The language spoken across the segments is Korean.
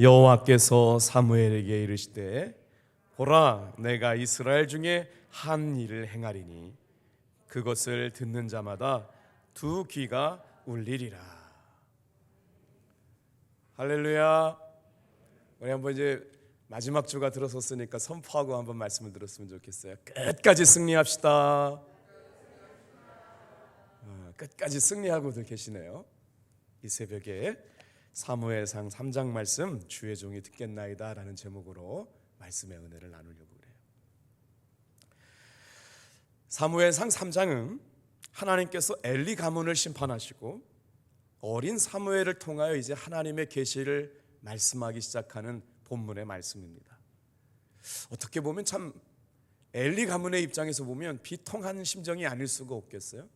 여호와께서 사무엘에게 이르시되 보라 내가 이스라엘 중에 한 일을 행하리니 그것을 듣는 자마다 두 귀가 울리리라. 할렐루야. 우리 한번 이제 마지막 주가 들어섰으니까 선포하고 한번 말씀을 들었으면 좋겠어요. 끝까지 승리합시다. 어, 끝까지 승리하고들 계시네요. 이 새벽에 사무엘상 3장 말씀 주의 종이 듣겠나이다라는 제목으로 말씀의 은혜를 나누려고 그래요. 사무엘상 3장은 하나님께서 엘리 가문을 심판하시고 어린 사무엘을 통하여 이제 하나님의 계시를 말씀하기 시작하는 본문의 말씀입니다. 어떻게 보면 참 엘리 가문의 입장에서 보면 비통한 심정이 아닐 수가 없겠어요.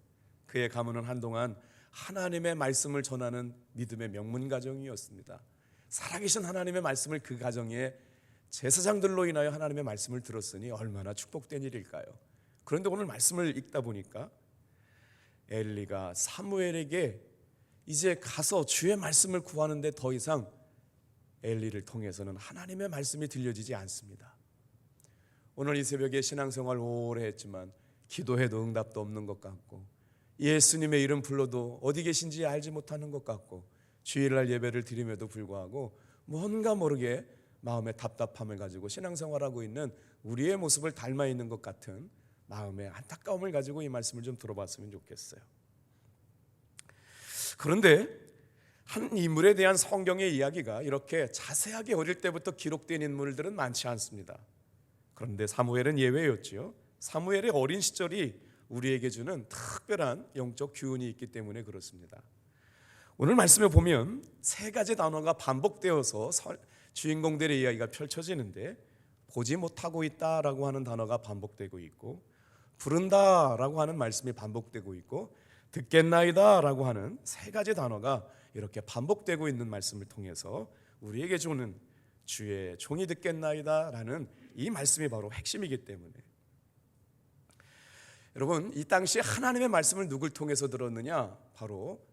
그의 가문은 한동안 하나님의 말씀을 전하는 믿음의 명문 가정이었습니다. 살아계신 하나님의 말씀을 그 가정에 제사장들로 인하여 하나님의 말씀을 들었으니 얼마나 축복된 일일까요? 그런데 오늘 말씀을 읽다 보니까 엘리가 사무엘에게 이제 가서 주의 말씀을 구하는데 더 이상 엘리를 통해서는 하나님의 말씀이 들려지지 않습니다. 오늘 이 새벽에 신앙생활 오래 했지만 기도해도 응답도 없는 것 같고 예수님의 이름 불러도 어디 계신지 알지 못하는 것 같고 주일날 예배를 드림에도 불구하고 뭔가 모르게 마음의 답답함을 가지고 신앙생활하고 있는 우리의 모습을 닮아 있는 것 같은 마음의 안타까움을 가지고 이 말씀을 좀 들어봤으면 좋겠어요. 그런데 한 인물에 대한 성경의 이야기가 이렇게 자세하게 어릴 때부터 기록된 인물들은 많지 않습니다. 그런데 사무엘은 예외였지요. 사무엘의 어린 시절이 우리에게 주는 특별한 영적 교훈이 있기 때문에 그렇습니다. 오늘 말씀에 보면 세 가지 단어가 반복되어서 주인공들의 이야기가 펼쳐지는데 보지 못하고 있다라고 하는 단어가 반복되고 있고 부른다라고 하는 말씀이 반복되고 있고 듣겠나이다라고 하는 세 가지 단어가 이렇게 반복되고 있는 말씀을 통해서 우리에게 주는 주의 종이 듣겠나이다라는 이 말씀이 바로 핵심이기 때문에 여러분 이 당시 하나님의 말씀을 누굴 통해서 들었느냐? 바로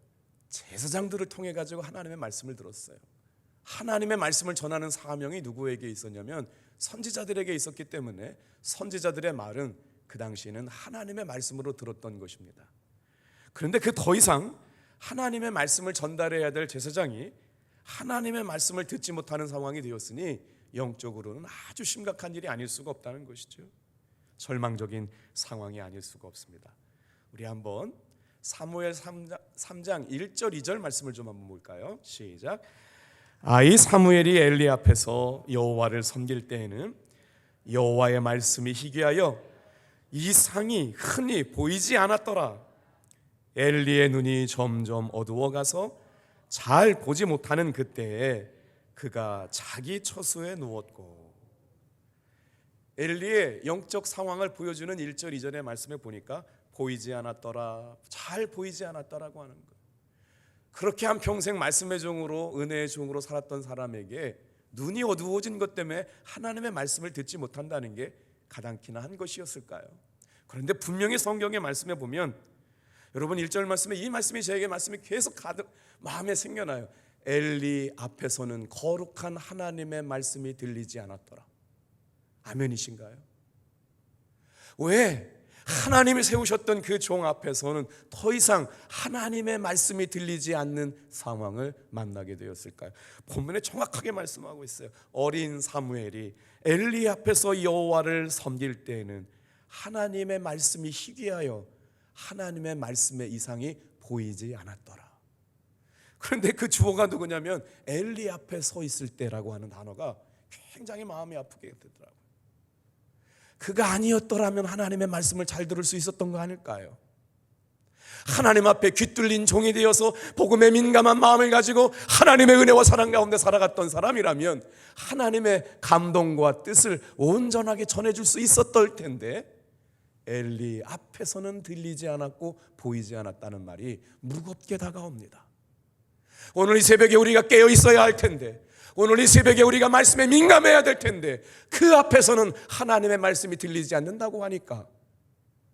제사장들을 통해 가지고 하나님의 말씀을 들었어요. 하나님의 말씀을 전하는 사명이 누구에게 있었냐면 선지자들에게 있었기 때문에 선지자들의 말은 그 당시에는 하나님의 말씀으로 들었던 것입니다. 그런데 그 더 이상 하나님의 말씀을 전달해야 될 제사장이 하나님의 말씀을 듣지 못하는 상황이 되었으니 영적으로는 아주 심각한 일이 아닐 수가 없다는 것이죠. 절망적인 상황이 아닐 수가 없습니다. 우리 한번 사무엘 3장, 3장 1절 2절 말씀을 좀 한번 볼까요? 시작. 아이 사무엘이 엘리 앞에서 여호와를 섬길 때에는 여호와의 말씀이 희귀하여 이 상이 흔히 보이지 않았더라. 엘리의 눈이 점점 어두워 가서 잘 보지 못하는 그때에 그가 자기 처소에 누웠고 엘리의 영적 상황을 보여주는 1절 2절의 말씀에 보니까 보이지 않았더라. 잘 보이지 않았더라고 하는 거예요. 그렇게 한 평생 말씀의 종으로 은혜의 종으로 살았던 사람에게 눈이 어두워진 것 때문에 하나님의 말씀을 듣지 못한다는 게 가당키나 한 것이었을까요? 그런데 분명히 성경의 말씀에 보면 여러분 1절 말씀에 이 말씀이 저에게 말씀이 계속 가득 마음에 생겨나요. 엘리 앞에서는 거룩한 하나님의 말씀이 들리지 않았더라. 아멘이신가요? 왜? 하나님이 세우셨던 그 종 앞에서는 더 이상 하나님의 말씀이 들리지 않는 상황을 만나게 되었을까요? 본문에 정확하게 말씀하고 있어요. 어린 사무엘이 엘리 앞에서 여호와를 섬길 때에는 하나님의 말씀이 희귀하여 하나님의 말씀의 이상이 보이지 않았더라. 그런데 그 주어가 누구냐면 엘리 앞에 서 있을 때라고 하는 단어가 굉장히 마음이 아프게 되더라고요. 그가 아니었더라면 하나님의 말씀을 잘 들을 수 있었던 거 아닐까요? 하나님 앞에 귀뚫린 종이 되어서 복음에 민감한 마음을 가지고 하나님의 은혜와 사랑 가운데 살아갔던 사람이라면 하나님의 감동과 뜻을 온전하게 전해줄 수 있었을 텐데 엘리 앞에서는 들리지 않았고 보이지 않았다는 말이 무겁게 다가옵니다. 오늘 이 새벽에 우리가 깨어 있어야 할 텐데 오늘 이 새벽에 우리가 말씀에 민감해야 될 텐데 그 앞에서는 하나님의 말씀이 들리지 않는다고 하니까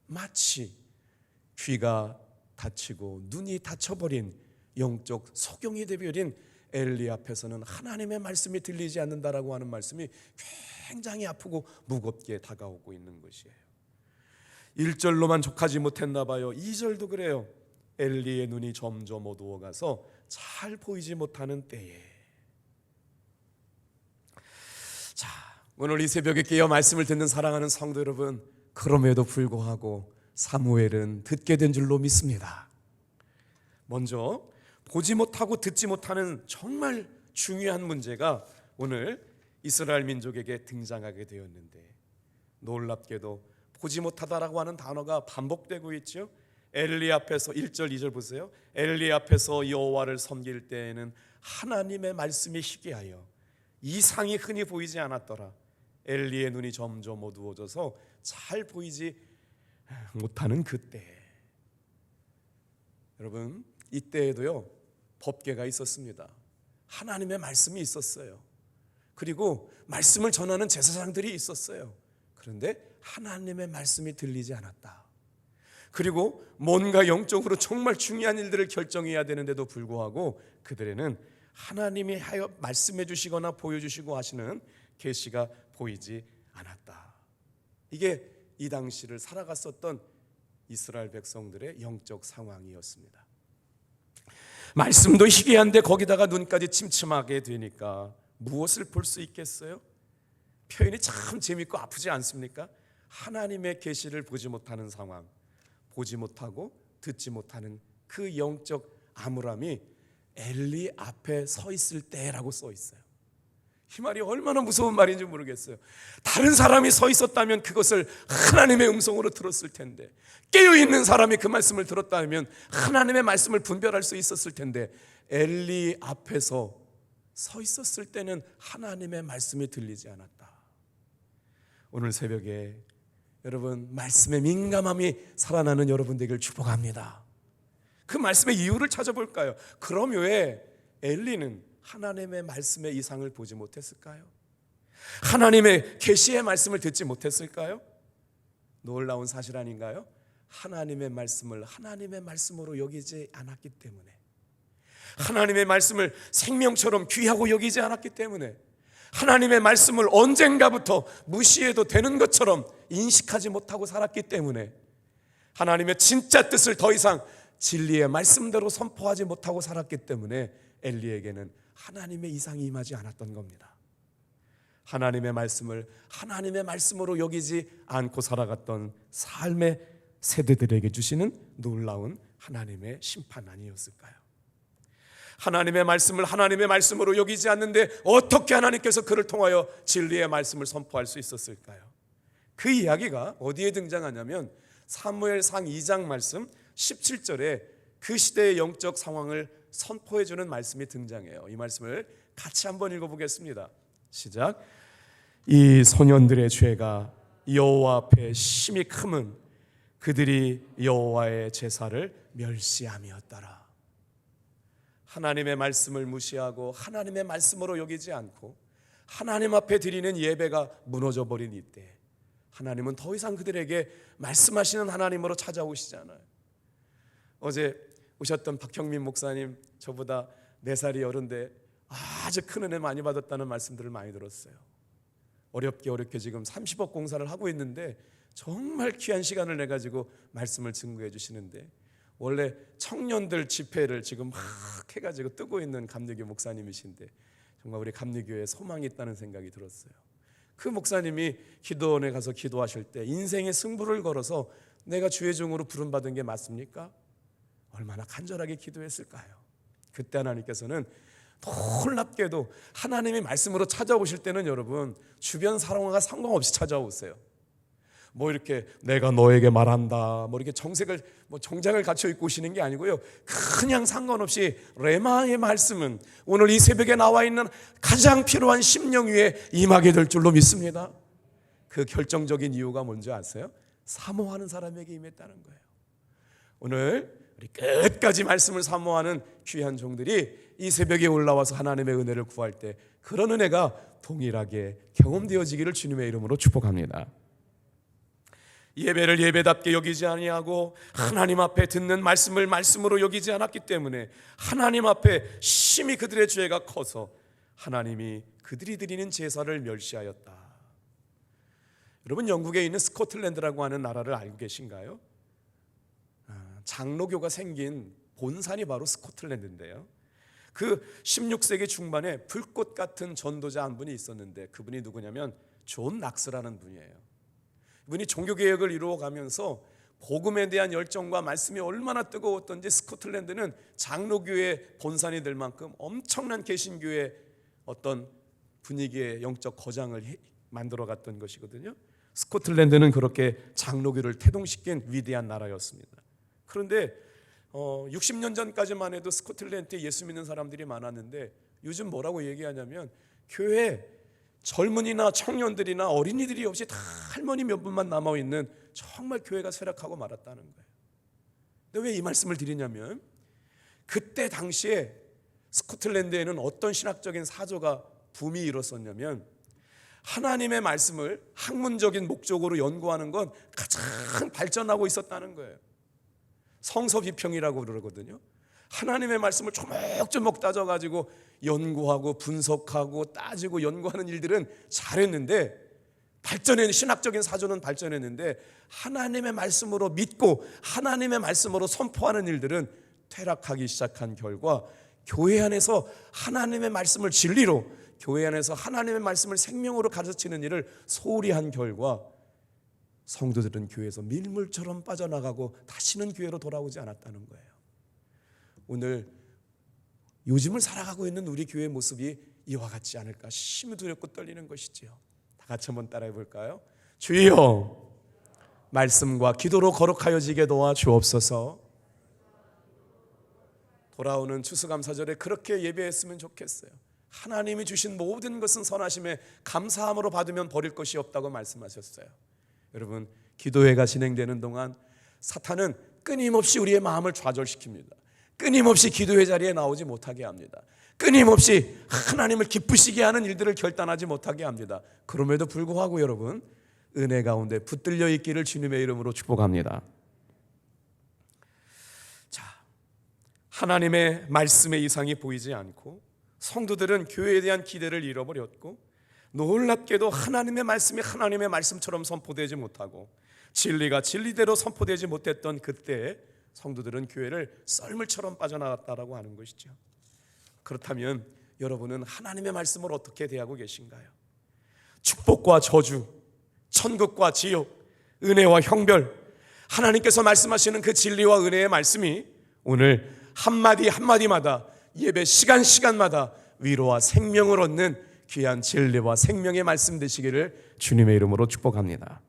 마치 귀가 닫히고 눈이 닫혀버린 영적 소경이 되버린 엘리 앞에서는 하나님의 말씀이 들리지 않는다라고 하는 말씀이 굉장히 아프고 무겁게 다가오고 있는 것이에요. 1절로만 족하지 못했나 봐요. 2절도 그래요. 엘리의 눈이 점점 어두워가서 잘 보이지 못하는 때에 자, 오늘 이 새벽에 깨어 말씀을 듣는 사랑하는 성도 여러분, 그럼에도 불구하고 사무엘은 듣게 된 줄로 믿습니다. 먼저 보지 못하고 듣지 못하는 정말 중요한 문제가 오늘 이스라엘 민족에게 등장하게 되었는데 놀랍게도 보지 못하다라고 하는 단어가 반복되고 있죠. 엘리 앞에서 1절 2절 보세요. 엘리 앞에서 여호와를 섬길 때에는 하나님의 말씀이 희귀하여 이상이 흔히 보이지 않았더라. 엘리의 눈이 점점 어두워져서 잘 보이지 못하는 그때. 여러분, 이때에도요. 법계가 있었습니다. 하나님의 말씀이 있었어요. 그리고 말씀을 전하는 제사장들이 있었어요. 그런데 하나님의 말씀이 들리지 않았다. 그리고 뭔가 영적으로 정말 중요한 일들을 결정해야 되는데도 불구하고 그들에는 하나님이 하여 말씀해 주시거나 보여주시고 하시는 계시가 보이지 않았다. 이게 이 당시를 살아갔었던 이스라엘 백성들의 영적 상황이었습니다. 말씀도 희귀한데 거기다가 눈까지 침침하게 되니까 무엇을 볼 수 있겠어요? 표현이 참 재밌고 아프지 않습니까? 하나님의 계시를 보지 못하는 상황, 보지 못하고 듣지 못하는 그 영적 암울함이 엘리 앞에 서 있을 때라고 써 있어요. 이 말이 얼마나 무서운 말인지 모르겠어요. 다른 사람이 서 있었다면 그것을 하나님의 음성으로 들었을 텐데 깨어 있는 사람이 그 말씀을 들었다면 하나님의 말씀을 분별할 수 있었을 텐데 엘리 앞에서 서 있었을 때는 하나님의 말씀이 들리지 않았다. 오늘 새벽에 여러분 말씀의 민감함이 살아나는 여러분 되길 축복합니다. 그 말씀의 이유를 찾아볼까요? 그럼 왜 엘리는 하나님의 말씀의 이상을 보지 못했을까요? 하나님의 계시의 말씀을 듣지 못했을까요? 놀라운 사실 아닌가요? 하나님의 말씀을 하나님의 말씀으로 여기지 않았기 때문에 하나님의 말씀을 생명처럼 귀하고 여기지 않았기 때문에 하나님의 말씀을 언젠가부터 무시해도 되는 것처럼 인식하지 못하고 살았기 때문에 하나님의 진짜 뜻을 더 이상 진리의 말씀대로 선포하지 못하고 살았기 때문에 엘리에게는 하나님의 이상이 임하지 않았던 겁니다. 하나님의 말씀을 하나님의 말씀으로 여기지 않고 살아갔던 삶의 세대들에게 주시는 놀라운 하나님의 심판 아니었을까요? 하나님의 말씀을 하나님의 말씀으로 여기지 않는데 어떻게 하나님께서 그를 통하여 진리의 말씀을 선포할 수 있었을까요? 그 이야기가 어디에 등장하냐면 사무엘상 2장 말씀 17절에 그 시대의 영적 상황을 선포해 주는 말씀이 등장해요. 이 말씀을 같이 한번 읽어 보겠습니다. 시작. 이 소년들의 죄가 여호와 앞에 심히 크면 그들이 여호와의 제사를 멸시함이었더라. 하나님의 말씀을 무시하고 하나님의 말씀으로 여기지 않고 하나님 앞에 드리는 예배가 무너져 버린 이때 하나님은 더 이상 그들에게 말씀하시는 하나님으로 찾아오시잖아요. 어제 오셨던 박형민 목사님 저보다 네 살이 어른데 아주 큰 은혜 많이 받았다는 말씀들을 많이 들었어요. 어렵게 어렵게 지금 30억 공사를 하고 있는데 정말 귀한 시간을 내 가지고 말씀을 증거해 주시는데 원래 청년들 집회를 지금 막 해가지고 뜨고 있는 감리교 목사님이신데 정말 우리 감리교에 소망이 있다는 생각이 들었어요. 그 목사님이 기도원에 가서 기도하실 때 인생의 승부를 걸어서 내가 주의 종으로 부름 받은 게 맞습니까? 얼마나 간절하게 기도했을까요? 그때 하나님께서는 놀랍게도 하나님의 말씀으로 찾아오실 때는 여러분 주변 사람과 상관없이 찾아오세요. 뭐 이렇게 내가 너에게 말한다. 뭐 이렇게 정색을 뭐 정장을 갖춰 입고 오시는 게 아니고요. 그냥 상관없이 레마의 말씀은 오늘 이 새벽에 나와 있는 가장 필요한 심령 위에 임하게 될 줄로 믿습니다. 그 결정적인 이유가 뭔지 아세요? 사모하는 사람에게 임했다는 거예요. 오늘 우리 끝까지 말씀을 사모하는 귀한 종들이 이 새벽에 올라와서 하나님의 은혜를 구할 때 그런 은혜가 동일하게 경험되어지기를 주님의 이름으로 축복합니다. 예배를 예배답게 여기지 아니하고 하나님 앞에 듣는 말씀을 말씀으로 여기지 않았기 때문에 하나님 앞에 심히 그들의 죄가 커서 하나님이 그들이 드리는 제사를 멸시하였다. 여러분 영국에 있는 스코틀랜드라고 하는 나라를 알고 계신가요? 아, 장로교가 생긴 본산이 바로 스코틀랜드인데요. 그 16세기 중반에 불꽃 같은 전도자 한 분이 있었는데 그분이 누구냐면 존 낙스라는 분이에요. 이분이 종교 개혁을 이루어 가면서 복음에 대한 열정과 말씀이 얼마나 뜨거웠던지 스코틀랜드는 장로교의 본산이 될 만큼 엄청난 개신교의 어떤 분위기의 영적 거장을 해- 만들어 갔던 것이거든요. 스코틀랜드는 그렇게 장로교를 태동시킨 위대한 나라였습니다. 그런데 어, 60년 전까지만 해도 스코틀랜드에 예수 믿는 사람들이 많았는데 요즘 뭐라고 얘기하냐면 교회 젊은이나 청년들이나 어린이들이 없이 다 할머니 몇 분만 남아 있는 정말 교회가 쇠락하고 말았다는 거예요. 근데 왜 이 말씀을 드리냐면 그때 당시에 스코틀랜드에는 어떤 신학적인 사조가 붐이 일었었냐면 하나님의 말씀을 학문적인 목적으로 연구하는 건 가장 발전하고 있었다는 거예요. 성서 비평이라고 그러거든요. 하나님의 말씀을 조목조목 따져가지고 연구하고 분석하고 따지고 연구하는 일들은 잘했는데 발전했는 신학적인 사조는 발전했는데 하나님의 말씀으로 믿고 하나님의 말씀으로 선포하는 일들은 퇴락하기 시작한 결과 교회 안에서 하나님의 말씀을 진리로 교회 안에서 하나님의 말씀을 생명으로 가르치는 일을 소홀히 한 결과 성도들은 교회에서 밀물처럼 빠져나가고 다시는 교회로 돌아오지 않았다는 거예요. 오늘 요즘을 살아가고 있는 우리 교회 모습이 이와 같지 않을까 심히 두렵고 떨리는 것이지요. 다 같이 한번 따라해 볼까요? 주여 말씀과 기도로 거룩하여 지게 도와 주옵소서. 돌아오는 추수감사절에 그렇게 예배했으면 좋겠어요. 하나님이 주신 모든 것은 선하심에 감사함으로 받으면 버릴 것이 없다고 말씀하셨어요. 여러분 기도회가 진행되는 동안 사탄은 끊임없이 우리의 마음을 좌절시킵니다. 끊임없이 기도회 자리에 나오지 못하게 합니다. 끊임없이 하나님을 기쁘시게 하는 일들을 결단하지 못하게 합니다. 그럼에도 불구하고 여러분 은혜 가운데 붙들려 있기를 주님의 이름으로 축복합니다. 자, 하나님의 말씀의 이상이 보이지 않고 성도들은 교회에 대한 기대를 잃어버렸고 놀랍게도 하나님의 말씀이 하나님의 말씀처럼 선포되지 못하고 진리가 진리대로 선포되지 못했던 그때 성도들은 교회를 썰물처럼 빠져나갔다라고 하는 것이죠. 그렇다면 여러분은 하나님의 말씀을 어떻게 대하고 계신가요? 축복과 저주, 천국과 지옥, 은혜와 형별, 하나님께서 말씀하시는 그 진리와 은혜의 말씀이 오늘 한마디 한마디마다 예배 시간 시간마다 위로와 생명을 얻는 귀한 진리와 생명의 말씀 되시기를 주님의 이름으로 축복합니다.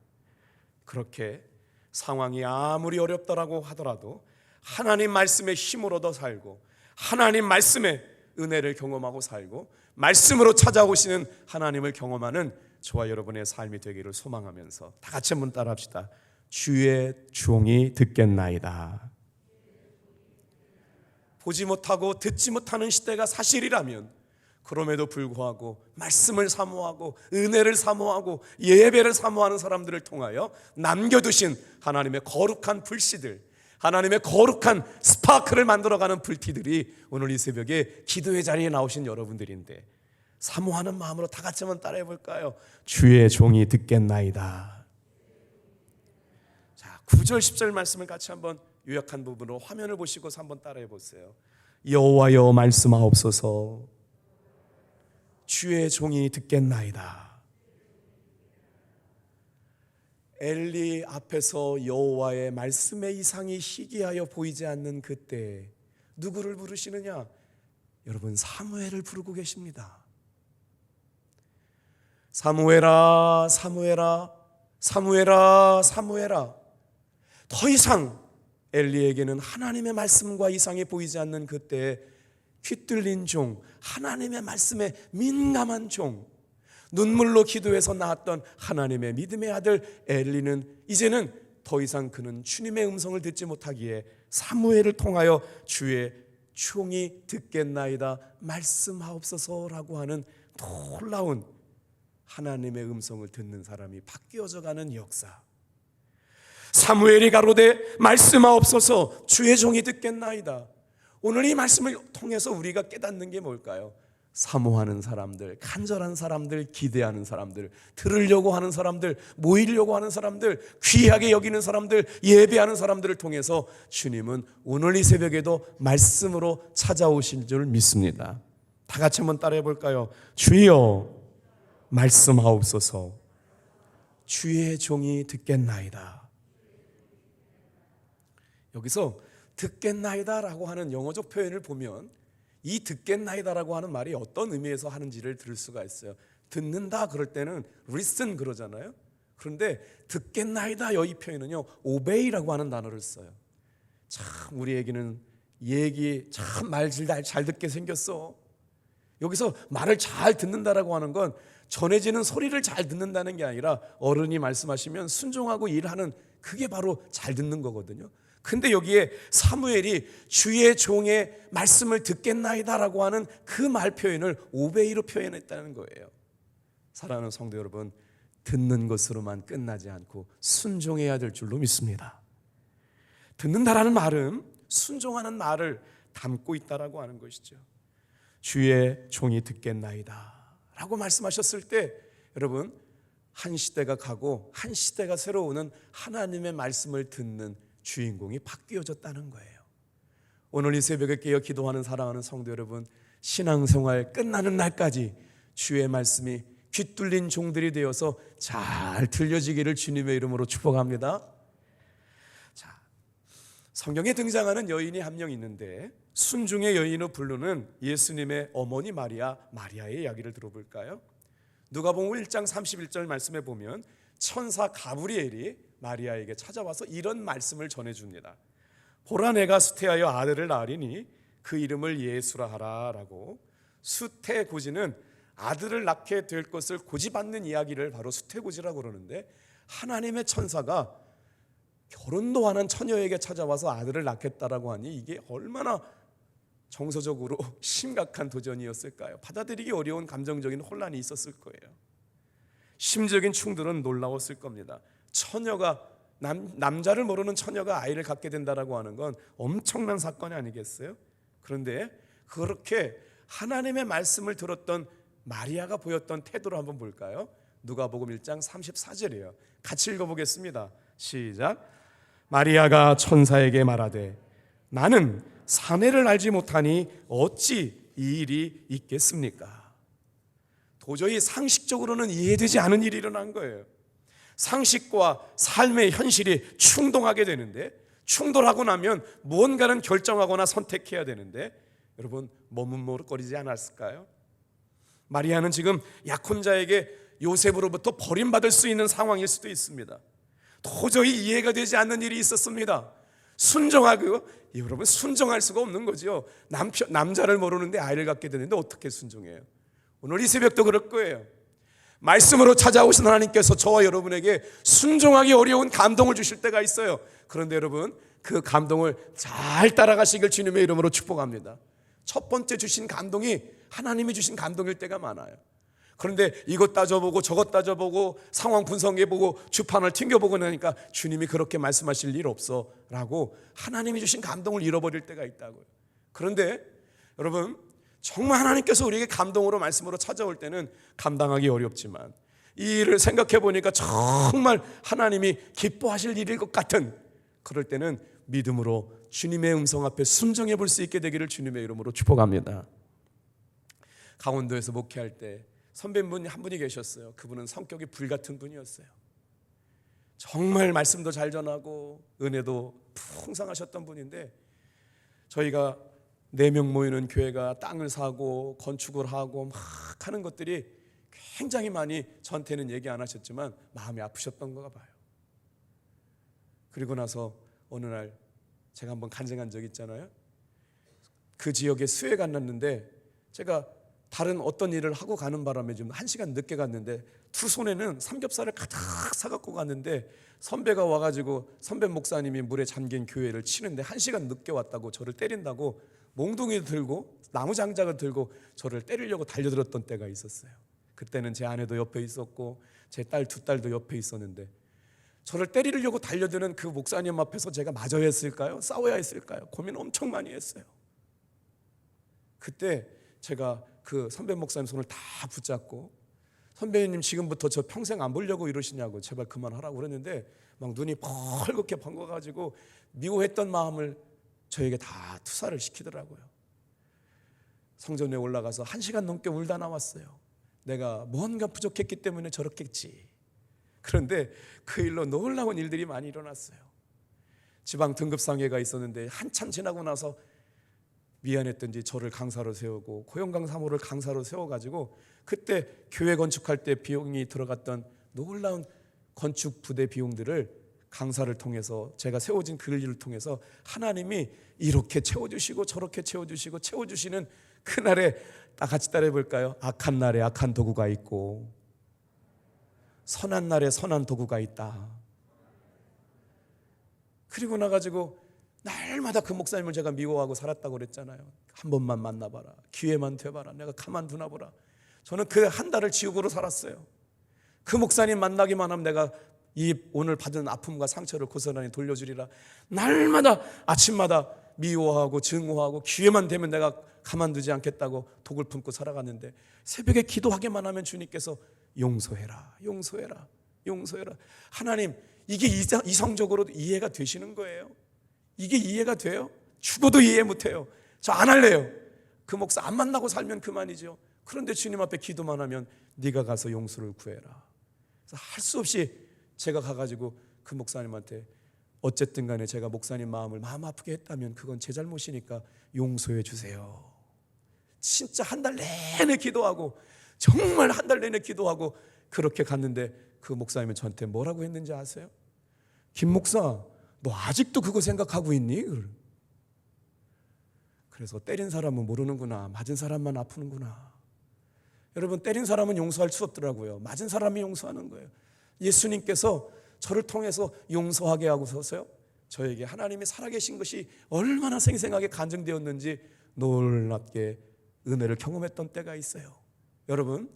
그렇게 상황이 아무리 어렵다라고 하더라도 하나님 말씀의 힘으로 더 살고 하나님 말씀의 은혜를 경험하고 살고 말씀으로 찾아오시는 하나님을 경험하는 저와 여러분의 삶이 되기를 소망하면서 다 같이 한번 따라합시다. 주의 종이 듣겠나이다. 보지 못하고 듣지 못하는 시대가 사실이라면 그럼에도 불구하고 말씀을 사모하고 은혜를 사모하고 예배를 사모하는 사람들을 통하여 남겨두신 하나님의 거룩한 불씨들 하나님의 거룩한 스파크를 만들어가는 불티들이 오늘 이 새벽에 기도의 자리에 나오신 여러분들인데 사모하는 마음으로 다 같이 한번 따라해 볼까요? 주의 종이 듣겠나이다. 자, 9절 10절 말씀을 같이 한번 요약한 부분으로 화면을 보시고서 한번 따라해 보세요. 여호와여 말씀하옵소서. 주의 종이 듣겠나이다. 엘리 앞에서 여호와의 말씀의 이상이 희귀하여 보이지 않는 그때 누구를 부르시느냐? 여러분 사무엘을 부르고 계십니다. 사무엘아 사무엘아 사무엘아 사무엘아 더 이상 엘리에게는 하나님의 말씀과 이상이 보이지 않는 그때 귀뚫린 종 하나님의 말씀에 민감한 종 눈물로 기도해서 낳았던 하나님의 믿음의 아들 엘리는 이제는 더 이상 그는 주님의 음성을 듣지 못하기에 사무엘을 통하여 주의 총이 듣겠나이다 말씀하옵소서라고 하는 놀라운 하나님의 음성을 듣는 사람이 바뀌어져 가는 역사. 사무엘이 가로되 말씀하옵소서 주의 종이 듣겠나이다. 오늘 이 말씀을 통해서 우리가 깨닫는 게 뭘까요? 사모하는 사람들, 간절한 사람들, 기대하는 사람들, 들으려고 하는 사람들, 모이려고 하는 사람들, 귀하게 여기는 사람들, 예배하는 사람들을 통해서 주님은 오늘 이 새벽에도 말씀으로 찾아오실 줄 믿습니다. 다 같이 한번 따라해 볼까요? 주여 말씀하옵소서. 주의 종이 듣겠나이다. 여기서 듣겠나이다라고 하는 영어적 표현을 보면 이 듣겠나이다라고 하는 말이 어떤 의미에서 하는지를 들을 수가 있어요. 듣는다 그럴 때는 listen 그러잖아요. 그런데 듣겠나이다 이 표현은요 obey라고 하는 단어를 써요. 참 우리에게는 얘기 참말잘 듣게 생겼어. 여기서 말을 잘 듣는다라고 하는 건 전해지는 소리를 잘 듣는다는 게 아니라 어른이 말씀하시면 순종하고 일하는 그게 바로 잘 듣는 거거든요. 근데 여기에 사무엘이 주의 종의 말씀을 듣겠나이다라고 하는 그 말 표현을 오베이로 표현했다는 거예요. 사랑하는 성도 여러분, 듣는 것으로만 끝나지 않고 순종해야 될 줄로 믿습니다. 듣는다라는 말은 순종하는 말을 담고 있다라고 하는 것이죠. 주의 종이 듣겠나이다. 라고 말씀하셨을 때 여러분 한 시대가 가고 한 시대가 새로 오는 하나님의 말씀을 듣는 주인공이 바뀌어졌다는 거예요. 오늘 이 새벽에 깨어 기도하는 사랑하는 성도 여러분 신앙생활 끝나는 날까지 주의 말씀이 귀 뚫린 종들이 되어서 잘 들려지기를 주님의 이름으로 축복합니다. 자, 성경에 등장하는 여인이 한 명 있는데 순중의 여인을 부르는 예수님의 어머니 마리아 마리아의 이야기를 들어볼까요? 누가복음 1장 31절 말씀에 보면 천사 가브리엘이 마리아에게 찾아와서 이런 말씀을 전해 줍니다. 보라 내가 수태하여 아들을 낳으리니 그 이름을 예수라 하라라고 수태고지는 아들을 낳게 될 것을 고집받는 이야기를 바로 수태고지라고 그러는데 하나님의 천사가 결혼도 안한 처녀에게 찾아와서 아들을 낳겠다라고 하니 이게 얼마나 정서적으로 심각한 도전이었을까요? 받아들이기 어려운 감정적인 혼란이 있었을 거예요. 심적인 충돌은 놀라웠을 겁니다. 처녀가 남, 남자를 모르는 처녀가 아이를 갖게 된다라고 하는 건 엄청난 사건이 아니겠어요? 그런데 그렇게 하나님의 말씀을 들었던 마리아가 보였던 태도를 한번 볼까요? 누가복음 1장 34절이에요. 같이 읽어 보겠습니다. 시작. 마리아가 천사에게 말하되 나는 사내를 알지 못하니 어찌 이 일이 있겠습니까? 도저히 상식적으로는 이해되지 않은 일이 일어난 거예요. 상식과 삶의 현실이 충동하게 되는데 충돌하고 나면 무언가는 결정하거나 선택해야 되는데 여러분 머뭇머뭇거리지 않았을까요? 마리아는 지금 약혼자에게 요셉으로부터 버림받을 수 있는 상황일 수도 있습니다. 도저히 이해가 되지 않는 일이 있었습니다. 순종하고 여러분 순종할 수가 없는 거죠. 남편 남자를 모르는데 아이를 갖게 되는데 어떻게 순종해요? 오늘 이 새벽도 그럴 거예요. 말씀으로 찾아오신 하나님께서 저와 여러분에게 순종하기 어려운 감동을 주실 때가 있어요. 그런데 여러분 그 감동을 잘 따라가시길 주님의 이름으로 축복합니다. 첫 번째 주신 감동이 하나님이 주신 감동일 때가 많아요. 그런데 이것 따져보고 저것 따져보고 상황 분석해보고 주판을 튕겨보고 나니까 주님이 그렇게 말씀하실 일 없어 라고 하나님이 주신 감동을 잃어버릴 때가 있다고요. 그런데 여러분 정말 하나님께서 우리에게 감동으로 말씀으로 찾아올 때는 감당하기 어렵지만 이 일을 생각해 보니까 정말 하나님이 기뻐하실 일일 것 같은 그럴 때는 믿음으로 주님의 음성 앞에 순종해 볼 수 있게 되기를 주님의 이름으로 축복합니다. 강원도에서 목회할 때 선배분 한 분이 계셨어요. 그분은 성격이 불같은 분이었어요. 정말 말씀도 잘 전하고 은혜도 풍성하셨던 분인데 저희가 네 명 모이는 교회가 땅을 사고 건축을 하고 막 하는 것들이 굉장히 많이 저한테는 얘기 안 하셨지만 마음이 아프셨던 거가 봐요. 그리고 나서 어느 날 제가 한번 간증한 적 있잖아요. 그 지역에 수해가 났는데 제가 다른 어떤 일을 하고 가는 바람에 좀 한 시간 늦게 갔는데 두 손에는 삼겹살을 가득 사갖고 갔는데 선배가 와가지고 선배 목사님이 물에 잠긴 교회를 치는데 한 시간 늦게 왔다고 저를 때린다고 몽둥이 들고 나무 장작을 들고 저를 때리려고 달려들었던 때가 있었어요. 그때는 제 아내도 옆에 있었고 제 딸 두 딸도 옆에 있었는데 저를 때리려고 달려드는 그 목사님 앞에서 제가 맞아야 했을까요? 싸워야 했을까요? 고민 엄청 많이 했어요. 그때 제가 그 선배 목사님 손을 다 붙잡고 선배님 지금부터 저 평생 안 보려고 이러시냐고 제발 그만하라고 그랬는데 막 눈이 펄겋게 번거가지고 미워했던 마음을 저에게 다 투사를 시키더라고요. 성전에 올라가서 한 시간 넘게 울다 나왔어요. 내가 뭔가 부족했기 때문에 저렇겠지. 그런데 그 일로 놀라운 일들이 많이 일어났어요. 지방 등급상회가 있었는데 한참 지나고 나서 미안했던지 저를 강사로 세우고 고용강 사모를 강사로 세워가지고 그때 교회 건축할 때 비용이 들어갔던 놀라운 건축 부대 비용들을 강사를 통해서 제가 세워진 그 일을 통해서 하나님이 이렇게 채워주시고 저렇게 채워주시고 채워주시는 그날에 다 같이 따라해 볼까요? 악한 날에 악한 도구가 있고 선한 날에 선한 도구가 있다. 그리고 나가지고 날마다 그 목사님을 제가 미워하고 살았다고 그랬잖아요. 한 번만 만나봐라. 기회만 돼봐라. 내가 가만두나 보라. 저는 그 한 달을 지옥으로 살았어요. 그 목사님 만나기만 하면 내가 이 오늘 받은 아픔과 상처를 고스란히 돌려주리라. 날마다 아침마다 미워하고 증오하고 기회만 되면 내가 가만두지 않겠다고 독을 품고 살아갔는데 새벽에 기도하기만 하면 주님께서 용서해라, 용서해라, 용서해라. 하나님 이게 이상- 이성적으로 이해가 되시는 거예요. 이게 이해가 돼요? 죽어도 이해 못해요. 저 안 할래요. 그 목사 안 만나고 살면 그만이죠. 그런데 주님 앞에 기도만 하면 네가 가서 용서를 구해라. 할 수 없이 제가 가가지고 그 목사님한테 어쨌든 간에 제가 목사님 마음을 마음 아프게 했다면 그건 제 잘못이니까 용서해 주세요. 진짜 한 달 내내 기도하고 정말 한 달 내내 기도하고 그렇게 갔는데 그 목사님은 저한테 뭐라고 했는지 아세요? 김 목사, 너 아직도 그거 생각하고 있니? 그래서 때린 사람은 모르는구나. 맞은 사람만 아프는구나. 여러분 때린 사람은 용서할 수 없더라고요. 맞은 사람이 용서하는 거예요. 예수님께서 저를 통해서 용서하게 하고서서요. 저에게 하나님이 살아계신 것이 얼마나 생생하게 간증되었는지 놀랍게 은혜를 경험했던 때가 있어요. 여러분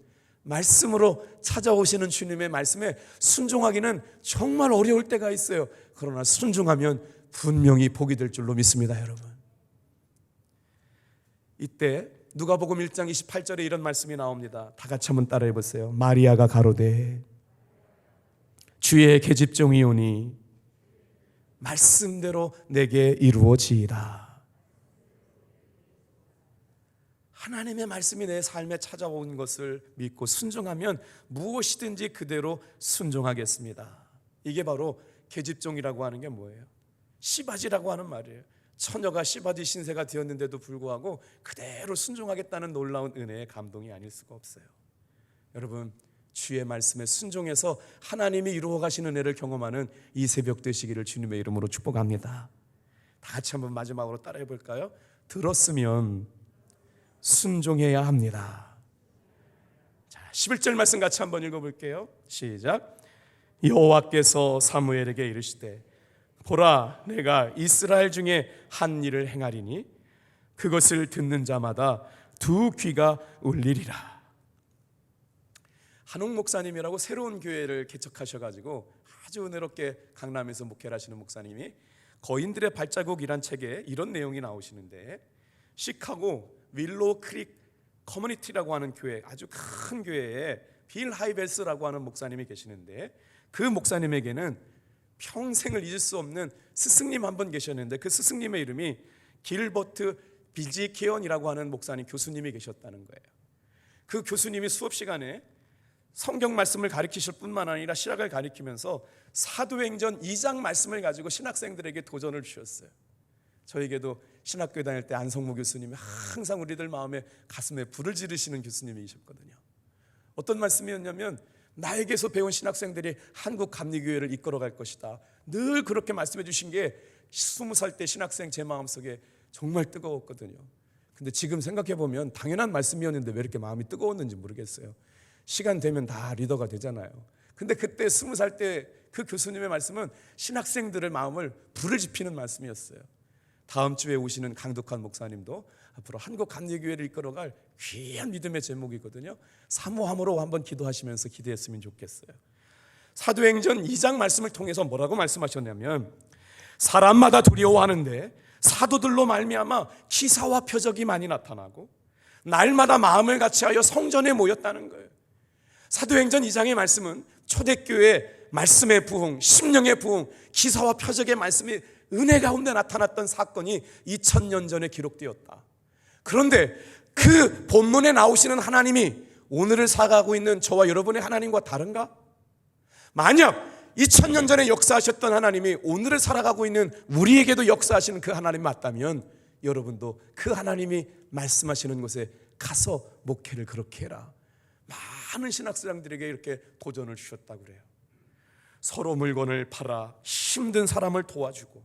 말씀으로 찾아오시는 주님의 말씀에 순종하기는 정말 어려울 때가 있어요. 그러나 순종하면 분명히 복이 될 줄로 믿습니다, 여러분. 이때 누가복음 1장 28절에 이런 말씀이 나옵니다. 다 같이 한번 따라해 보세요. 마리아가 가로되 주의 계집종이오니 말씀대로 내게 이루어지이다. 하나님의 말씀이 내 삶에 찾아온 것을 믿고 순종하면 무엇이든지 그대로 순종하겠습니다. 이게 바로 계집종이라고 하는 게 뭐예요? 씨바지라고 하는 말이에요. 처녀가 씨바지 신세가 되었는데도 불구하고 그대로 순종하겠다는 놀라운 은혜의 감동이 아닐 수가 없어요. 여러분 주의 말씀에 순종해서 하나님이 이루어 가시는 은혜를 경험하는 이 새벽 되시기를 주님의 이름으로 축복합니다. 다 같이 한번 마지막으로 따라해 볼까요? 들었으면 순종해야 합니다. 자, 11절 말씀 같이 한번 읽어 볼게요. 시작. 여호와께서 사무엘에게 이르시되 보라 내가 이스라엘 중에 한 일을 행하리니 그것을 듣는 자마다 두 귀가 울리리라. 한옥 목사님이라고 새로운 교회를 개척하셔 가지고 아주 은혜롭게 강남에서 목회를 하시는 목사님이 거인들의 발자국이란 책에 이런 내용이 나오시는데 시카고 윌로 크릭 커뮤니티라고 하는 교회 아주 큰 교회에 빌 하이벨스라고 하는 목사님이 계시는데 그 목사님에게는 평생을 잊을 수 없는 스승님 한 분 계셨는데 그 스승님의 이름이 길버트 비지케언이라고 하는 목사님 교수님이 계셨다는 거예요. 그 교수님이 수업 시간에 성경 말씀을 가르치실 뿐만 아니라 신학을 가르치면서 사도행전 2장 말씀을 가지고 신학생들에게 도전을 주셨어요. 저에게도 신학교에 다닐 때 안성무 교수님이 항상 우리들 마음에 가슴에 불을 지르시는 교수님이셨거든요. 어떤 말씀이었냐면 나에게서 배운 신학생들이 한국 감리교회를 이끌어갈 것이다. 늘 그렇게 말씀해 주신 게 스무 살 때 신학생 제 마음속에 정말 뜨거웠거든요. 근데 지금 생각해 보면 당연한 말씀이었는데 왜 이렇게 마음이 뜨거웠는지 모르겠어요. 시간 되면 다 리더가 되잖아요. 근데 그때 스무 살 때 그 교수님의 말씀은 신학생들의 마음을 불을 지피는 말씀이었어요. 다음 주에 오시는 강덕환 목사님도 앞으로 한국 감리교회를 이끌어갈 귀한 믿음의 제목이거든요. 사모함으로 한번 기도하시면서 기도했으면 좋겠어요. 사도행전 2장 말씀을 통해서 뭐라고 말씀하셨냐면 사람마다 두려워하는데 사도들로 말미암아 기사와 표적이 많이 나타나고 날마다 마음을 같이하여 성전에 모였다는 거예요. 사도행전 2장의 말씀은 초대교회 말씀의 부흥, 심령의 부흥, 기사와 표적의 말씀이 은혜 가운데 나타났던 사건이 2000년 전에 기록되었다. 그런데 그 본문에 나오시는 하나님이 오늘을 살아가고 있는 저와 여러분의 하나님과 다른가? 만약 2000년 전에 역사하셨던 하나님이 오늘을 살아가고 있는 우리에게도 역사하시는 그 하나님 맞다면 여러분도 그 하나님이 말씀하시는 곳에 가서 목회를 그렇게 해라. 많은 신학생들에게 이렇게 도전을 주셨다고 그래요. 서로 물건을 팔아 힘든 사람을 도와주고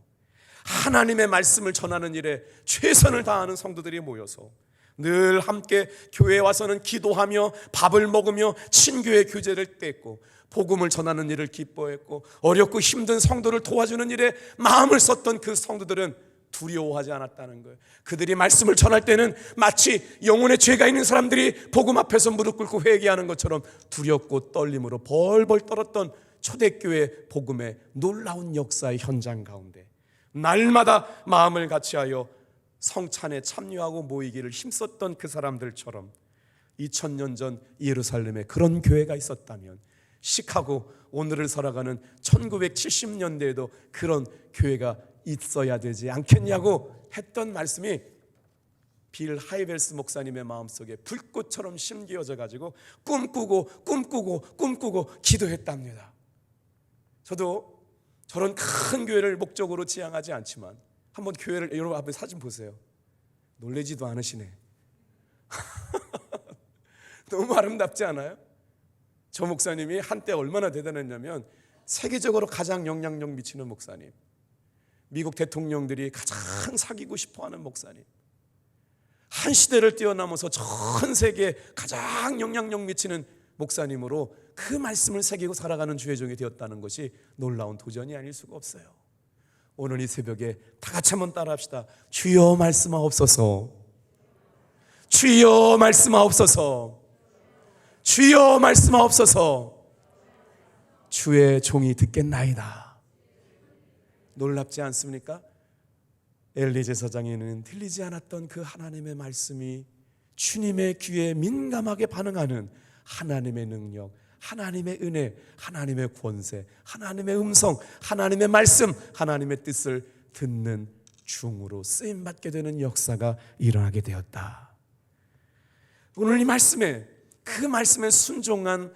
하나님의 말씀을 전하는 일에 최선을 다하는 성도들이 모여서 늘 함께 교회에 와서는 기도하며 밥을 먹으며 친교의 교제를 뗐고 복음을 전하는 일을 기뻐했고 어렵고 힘든 성도를 도와주는 일에 마음을 썼던 그 성도들은 두려워하지 않았다는 거예요. 그들이 말씀을 전할 때는 마치 영혼에 죄가 있는 사람들이 복음 앞에서 무릎 꿇고 회개하는 것처럼 두렵고 떨림으로 벌벌 떨었던 초대교회 복음의 놀라운 역사의 현장 가운데 날마다 마음을 같이하여 성찬에 참여하고 모이기를 힘썼던 그 사람들처럼 2000년 전 예루살렘에 그런 교회가 있었다면 시카고 오늘을 살아가는 1970년대에도 그런 교회가 있어야 되지 않겠냐고 했던 말씀이 빌 하이벨스 목사님의 마음속에 불꽃처럼 심기어져 가지고 꿈꾸고 꿈꾸고 꿈꾸고 기도했답니다. 저도 저런 큰 교회를 목적으로 지향하지 않지만 한번 교회를 여러분 앞에 사진 보세요. 놀래지도 않으시네. 너무 아름답지 않아요? 저 목사님이 한때 얼마나 대단했냐면 세계적으로 가장 영향력 미치는 목사님. 미국 대통령들이 가장 사귀고 싶어 하는 목사님. 한 시대를 뛰어넘어서 전 세계에 가장 영향력 미치는 목사님으로 그 말씀을 새기고 살아가는 주의 종이 되었다는 것이 놀라운 도전이 아닐 수가 없어요. 오늘 이 새벽에 다 같이 한번 따라합시다. 주여 말씀하옵소서. 주여 말씀하옵소서. 주여 말씀하옵소서. 주의 종이 듣겠나이다. 놀랍지 않습니까? 엘리 제사장에는 들리지 않았던 그 하나님의 말씀이 주님의 귀에 민감하게 반응하는 하나님의 능력, 하나님의 은혜, 하나님의 권세, 하나님의 음성, 하나님의 말씀, 하나님의 뜻을 듣는 중으로 쓰임 받게 되는 역사가 일어나게 되었다. 오늘 이 말씀에 그 말씀에 순종한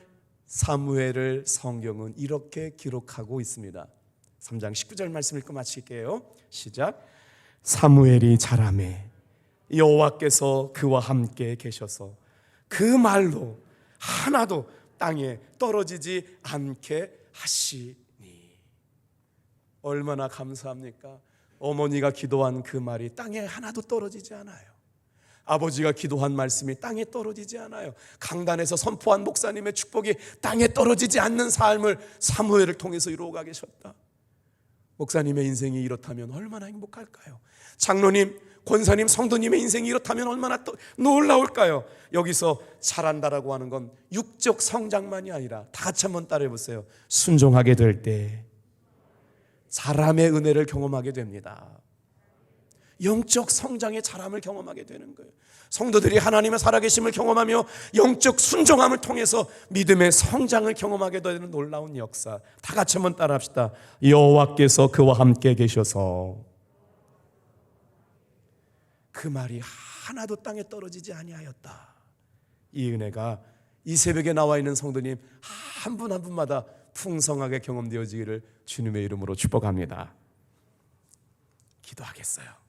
사무엘을 성경은 이렇게 기록하고 있습니다. 3장 19절 말씀 읽고 마칠게요. 시작. 사무엘이 자라매 여호와께서 그와 함께 계셔서 그 말로 하나도 땅에 떨어지지 않게 하시니 얼마나 감사합니까? 어머니가 기도한 그 말이 땅에 하나도 떨어지지 않아요. 아버지가 기도한 말씀이 땅에 떨어지지 않아요. 강단에서 선포한 목사님의 축복이 땅에 떨어지지 않는 삶을 사무엘을 통해서 이루어가 계셨다. 목사님의 인생이 이렇다면 얼마나 행복할까요? 장로님, 권사님, 성도님의 인생이 이렇다면 얼마나 또 놀라울까요? 여기서 잘한다라고 하는 건 육적 성장만이 아니라 다 같이 한번 따라해 보세요. 순종하게 될 때 사람의 은혜를 경험하게 됩니다. 영적 성장의 자람을 경험하게 되는 거예요. 성도들이 하나님의 살아계심을 경험하며 영적 순종함을 통해서 믿음의 성장을 경험하게 되는 놀라운 역사. 다 같이 한번 따라합시다. 여호와께서 그와 함께 계셔서 그 말이 하나도 땅에 떨어지지 아니하였다. 이 은혜가 이 새벽에 나와 있는 성도님 한 분 한 분마다 풍성하게 경험되어지기를 주님의 이름으로 축복합니다. 기도하겠어요.